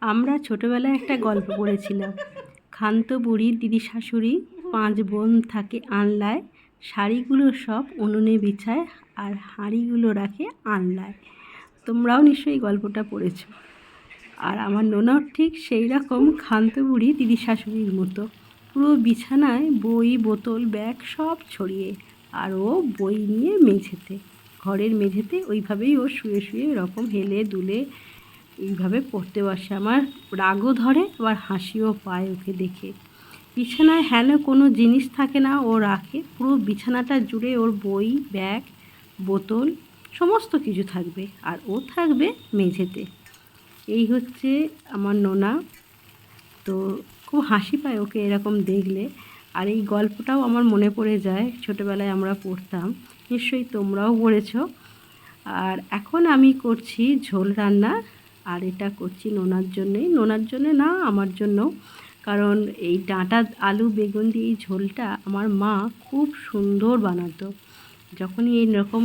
আমরা ছোটোবেলায় একটা গল্প পড়েছিলাম। ক্ষান্ত বুড়ি, দিদি শাশুড়ি, পাঁচ বোন থাকে আনলায়, শাড়িগুলো সব উনুনে বিছায় আর হাঁড়িগুলো রাখে আনলায়। তোমরাও নিশ্চয়ই গল্পটা পড়েছো। আর আমার নোনাও ঠিক সেই রকম ক্ষান্ত বুড়ি, দিদি শাশুড়ির মতো। পুরো বিছানায় বই, বোতল, ব্যাগ সব ছড়িয়ে আর ও বই নিয়ে মেঝেতে, ঘরের মেঝেতে ওইভাবেই ও শুয়ে শুয়ে এরকম হেলে দুলে এইভাবে পড়তে বসে। আমার রাগও ধরে, আবার হাসিও পায় ওকে দেখে। বিছানায় হেন কোনো জিনিস থাকে না ও রাখে। পুরো বিছানাটা জুড়ে ওর বই, ব্যাগ, বোতল, সমস্ত কিছু থাকবে। আর ও থাকবে মেঝেতে। এই হচ্ছে আমার নোনা। তো খুব হাসি পায় ওকে এরকম দেখলে। আর এই গল্পটাও আমার মনে পড়ে যায়। ছোটোবেলায় আমরা পড়তাম। নিশ্চয়ই তোমরাও পড়েছো। আর এখন আমি করছি ঝোল রান্না। আর এটা করছি নোনার জন্যেই। নোনার জন্যে না, আমার জন্য। কারণ এই ডাঁটা আলু বেগুন দিয়ে এই ঝোলটা আমার মা খুব সুন্দর বানাতো। যখনই এইরকম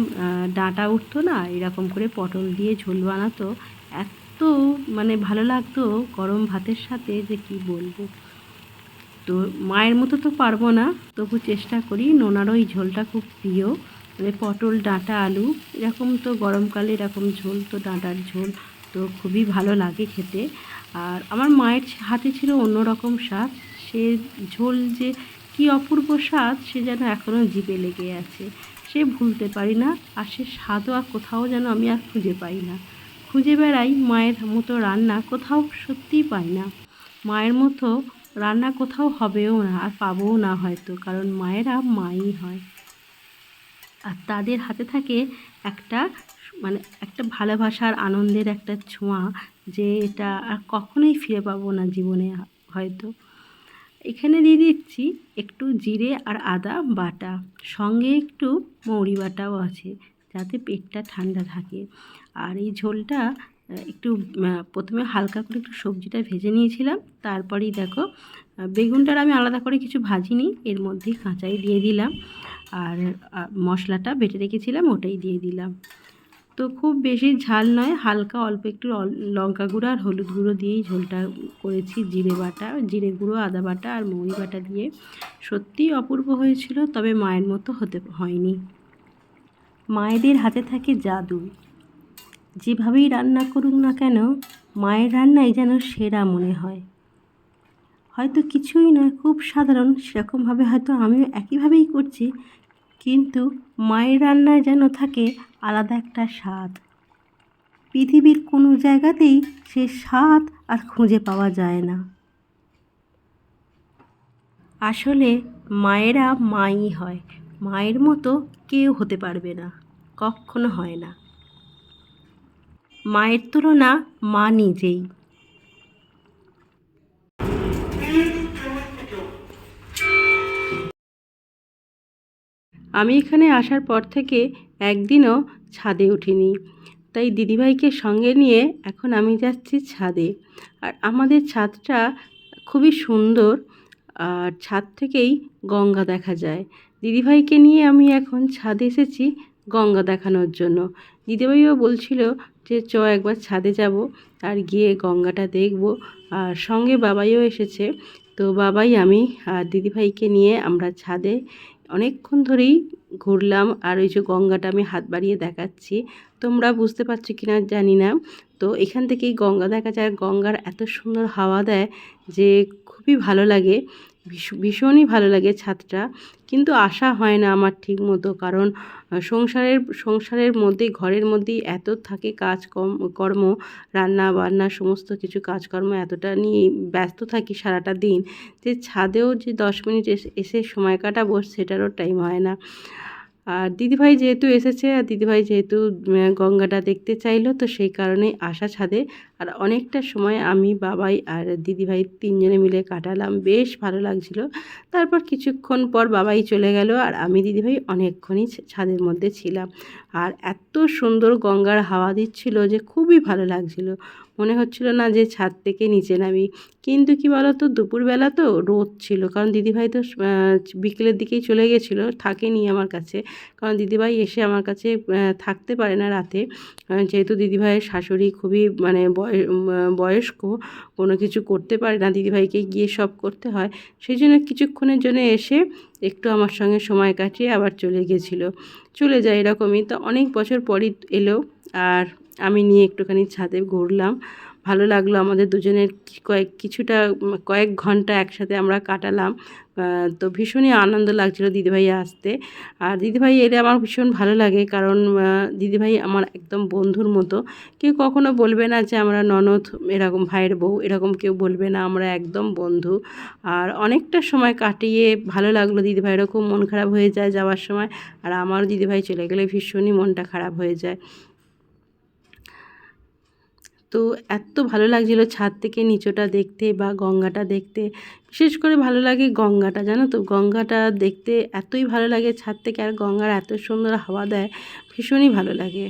ডাঁটা উঠতো না, এরকম করে পটল দিয়ে ঝোল বানাতো, এত মানে ভালো লাগতো গরম ভাতের সাথে যে কি বলব। তো মায়ের মতো তো পারব না, তবু চেষ্টা করি। নোনারও এই ঝোলটা খুব প্রিয়। মানে পটল, ডাঁটা, আলু, এরকম তো গরমকালে এরকম ঝোল, তো ডাঁটার ঝোল। তো খুবই ভালো লাগে খেতে। আর আমার মায়ের হাতে ছিল অন্যরকম স্বাদ। সে ঝোল যে কি অপূর্ব স্বাদ, সে যেন এখনও জিভে লেগে আছে। সে ভুলতে পারি না, আর সে স্বাদও আর কোথাও যেন আমি আর খুঁজে পাই না। খুঁজে বেড়াই মায়ের মতো রান্না, কোথাও সত্যিই পাই না। মায়ের মতো রান্না কোথাও হবেও না, আর পাবোও না হয়তো, কারণ মায়েরা মাই হয়। আর তাদের হাতে থাকে একটা মানে একটা ভালোবাসার আনন্দের একটা ছোঁয়া যে এটা আর কখনোই ফিরে পাবো না জীবনে হয়তো। এখানে দিয়ে দিচ্ছি একটু জিরে আর আদা বাটা, সঙ্গে একটু মৌরি বাটাও আছে যাতে পেটটা ঠান্ডা থাকে। আর এই ঝোলটা একটু প্রথমে হালকা করে একটু সবজিটা ভেজে নিয়েছিলাম, তারপরেই দেখো বেগুনটার আমি আলাদা করে কিছু ভাজিনি, এর মধ্যেই কাঁচাই দিয়ে দিলাম। আর মশলাটা বেটে রেখেছিলাম, ওটাই দিয়ে দিলাম। তো খুব বেশি ঝাল নয়, হালকা অল্প একটু লঙ্কা গুঁড়ো আর হলুদ গুঁড়ো দিয়েই ঝোলটা করেছি, জিরে বাটা, জিরে গুঁড়ো, আদা বাটা আর মৌরি বাটা দিয়ে। সত্যিই অপূর্ব হয়েছিল, তবে মায়ের মতো হতে হয়নি। মায়েদের হাতে থাকে জাদু। যেভাবেই রান্না করুক না কেন, মায়ের রান্নাই যেন সেরা মনে হয়। হয়তো কিছুই নয়, খুব সাধারণ, সেরকমভাবে হয়তো আমিও একইভাবেই করছি কিন্তু মায়ের রান্নায় যেন থাকে আলাদা একটা স্বাদ। পৃথিবীর কোনো জায়গাতেই সে স্বাদ আর খুঁজে পাওয়া যায় না। আসলে মায়েরা মাই হয়। মায়ের মতো কেউ হতে পারবে না, কখনো হয় না। মায়ের তুলনা মা নিজেই। আমি এখানে আসার পর থেকে একদিনও ছাদে উঠিনি। তাই দিদিভাইকে সঙ্গে নিয়ে এখন আমি যাচ্ছি ছাদে। আর আমাদের ছাদটা খুবই সুন্দর। আর ছাদ থেকেই গঙ্গা দেখা যায়। দিদিভাইকে নিয়ে আমি এখন ছাদে এসেছি গঙ্গা দেখানোর জন্য। দিদিভাইও বলছিল যে, চ, একবার ছাদে যাব আর গিয়ে গঙ্গাটা দেখব। আর সঙ্গে বাবাইও এসেছে। তো বাবাই, আমি আর দিদিভাইকে নিয়ে আমরা ছাদে অনেকক্ষণ ধরেই ঘুরলাম আর ওই যে গঙ্গাটা আমি হাত বাড়িয়ে দেখাচ্ছি। তোমরা বুঝতে পারছ কি না জানি না। তো এখান থেকেই গঙ্গা দেখা যায়। গঙ্গার এত সুন্দর হাওয়া দেয় যে খুবই ভালো লাগে। ভীষণই ভালো লাগে ছাদটা। কিন্তু আসা হয় না আমার ঠিক মতো কারণ সংসারের সংসারের মধ্যে ঘরের মধ্যেই এত থাকে কাজ কর্ম, রান্না বান্না, সমস্ত কিছু কাজকর্ম এতটা নিয়ে ব্যস্ত থাকি সারাটা দিন যে ছাদেও যে দশ মিনিট এসে সময় কাটাবো, সেটারও টাইম হয় না। আর দিদিভাই যেহেতু এসেছে, আর দিদিভাই যেহেতু গঙ্গাটা দেখতে চাইলো, তো সেই কারণে আসা ছাদে। আর অনেকটা সময় আমি, বাবাই আর দিদিভাই তিনজনে মিলে কাটালাম, বেশ ভালো লাগছিল। তারপর কিছুক্ষণ পর বাবাই চলে গেল, আর আমি দিদিভাই অনেকক্ষণই ছাদের মধ্যে ছিলাম। আর এত সুন্দর গঙ্গার হাওয়া দিচ্ছিল যে খুবই ভালো লাগছিল। মনে হচ্ছিল না যে ছাদ থেকে নিচে নামি। কিন্তু কি বলো তো দুপুরবেলা তো রোদ ছিল। কারণ দিদিভাই তো বিকেলের দিকেই চলে গেছিল, থাকেনি আমার কাছে। কারণ দিদিভাই এসে আমার কাছে থাকতে পারে না রাতে। যেহেতু দিদিভাইয়ের শাশুড়ি খুবই মানে বয়- বয়স্ক, কোনো কিছু করতে পারে না। দিদিভাইকে গিয়ে সব করতে হয়। সেই জন্য কিছুক্ষণের জন্য এসে একটু আমার সঙ্গে সময় কাটিয়ে আবার চলে গেছিল। চলে যায় এরকমই। তো অনেক বছর পরই এলো আর আমি নিয়ে একটুখানি ছাদে ঘুরলাম। ভালো লাগল আমাদের দুজনের কয়েক, কিছুটা, কয়েক ঘণ্টা একসাথে আমরা কাটালাম। তো ভীষণই আনন্দ লাগছিল দিদিভাই আসতে। আর দিদিভাই এলে আমার ভীষণ ভালো লাগে কারণ দিদিভাই আমার একদম বন্ধুর মতো। কেউ কখনো বলবে না যে আমরা ননদ এরকম ভাইয়ের বউ, এরকম কেউ বলবে না, আমরা একদম বন্ধু। আর অনেকটা সময় কাটিয়ে ভালো লাগল দিদিভাইয়েরও, খুব মন খারাপ হয়ে যায় যাওয়ার সময়। আর আমারও দিদিভাই চলে গেলে ভীষণই মনটা খারাপ হয়ে যায়। তো এত ভালো লাগছিল ছাদ থেকে নিচটা দেখতে বা গঙ্গাটা দেখতে। বিশেষ করে ভালো লাগে গঙ্গাটা, জানো তো? গঙ্গাটা দেখতে এতই ভালো লাগে, ছাদ থেকে আর গঙ্গার এত সুন্দর হাওয়া দেয়, ভীষণই ভালো লাগে।